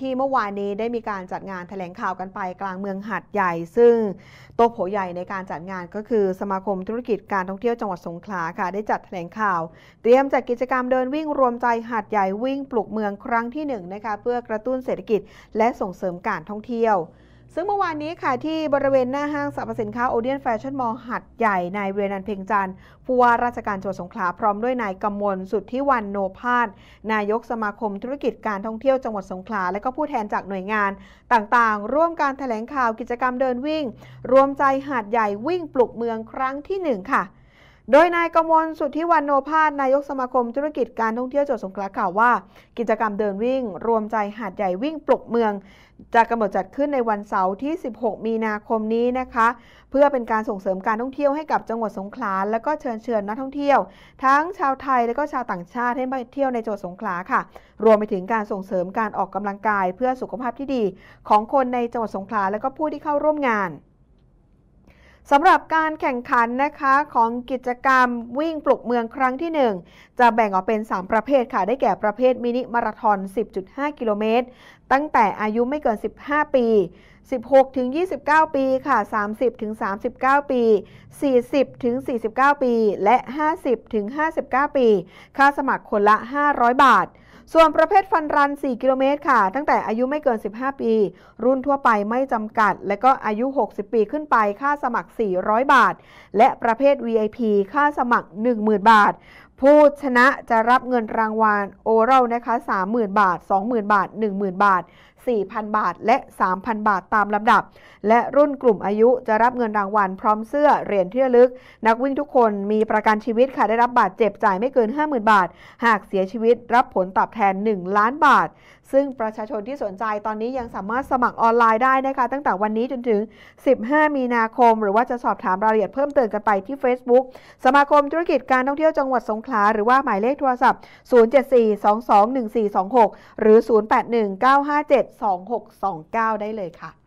ที่เมื่อวานนี้ได้มีการจัดงานแถลงข่าวกันไปกลางเมืองหัดใหญ่ ซึ่งโต๊ะโผใหญ่ในการจัดงานก็คือสมาคมธุรกิจการท่องเที่ยวจังหวัดสงขลาค่ะ ได้จัดแถลงข่าว เตรียมจัดกิจกรรมเดินวิ่งรวมใจหัดใหญ่วิ่งปลุกเมืองครั้งที่1นนะคะเพื่อกระตุ้นเศรษฐกิจ และส่งเสริมการท่องเที่ยว ซึ่งเมื่อวานนี้ค่ะที่บริเวณหน้าห้างสรรพสินค้าโอเดียนแฟชั่นมอลล์หัดใหญ่นายเวนันเพ่งจันทร์ผู้ว่าราชการจังหวัดสงขลาพร้อมด้วยนายกำมลสุทธิวันโนพาสนายกสมาคมธุรกิจการท่องเที่ยวจังหวัดสงขลา และก็ผู้แทนจากหน่วยงานต่างๆ ร่วมการถแถลงข่าวกิจกรรมเดินวิ่ง รวมใจหาดใหญ่วิ่งปลุกเมืองครั้งที่ 1 ค่ะ โดยนายกมลสุทธิวันโนภาสนายกสมาคมธุรกิจการท่องเที่ยวจังหวัดสงขลากล่าวว่า กิจกรรมเดินวิ่ง รวมใจหาดใหญ่วิ่งปลุกเมือง จะกำหนดจัดขึ้นในวันเสาร์ที่ 16 มีนาคมนี้นะคะ เพื่อเป็นการส่งเสริมการท่องเที่ยวให้กับจังหวัดสงขลาและก็เชิญเชิญนักท่องเที่ยว ทั้งชาวไทยและก็ชาวต่างชาติให้มาเที่ยวในจังหวัดสงขลาค่ะ รวมไปถึงการส่งเสริมการออกกำลังกาย เพื่อสุขภาพที่ดี ของคนในจังหวัดสงขลาและก็ผู้ที่เข้าร่วมงาน สำหรับการแข่งขันนะคะของกิจกรรมวิ่งปลุกเมืองครั้งที่ 1 จะแบ่งออกเป็น 3 ประเภทค่ะ ได้แก่ประเภทมินิมาราทอน 10.5 กิโลเมตร ตั้งแต่อายุไม่เกิน 15 ปี 16 ถึง 29 ปีค่ะ 30 ถึง 39 ปี 40 ถึง 49 ปี และ 50 ถึง 59 ปี ค่าสมัครคนละ 500 บาท ส่วนประเภทฟันรัน 4 กิโลเมตรค่ะ ตั้งแต่อายุไม่เกิน 15 ปี รุ่นทั่วไปไม่จำกัด และก็อายุ 60 ปีขึ้นไปค่าสมัคร 400 บาท และประเภท VIP ค่าสมัคร 10,000 บาท ผู้ชนะจะรับเงินรางวัลโอเรลนะคะ30,000 บาท 20,000 บาท 10,000 บาท 4,000 บาท และ 3,000 บาทตามลำดับ และรุ่นกลุ่มอายุจะรับเงินรางวัลพร้อมเสื้อเหรียญที่ระลึก นักวิ่งทุกคนมีประกันชีวิตค่ะได้รับบาดเจ็บจ่ายไม่เกิน 50,000 บาท หากเสียชีวิตรับผลตอบแทน 1 ล้านบาท ซึ่งประชาชนที่สนใจตอนนี้ยังสามารถสมัครออนไลน์ได้นะคะตั้งแต่วันนี้จนถึง 15 มีนาคม หรือว่าจะสอบถามรายละเอียดเพิ่มเติมกันไปที่ Facebook สมาคมธุรกิจการท่องเที่ยวจังหวัดสงขลาหรือว่าหมายเลขโทรศัพท์ 074221426 หรือ 08195726 29 ได้เลยค่ะ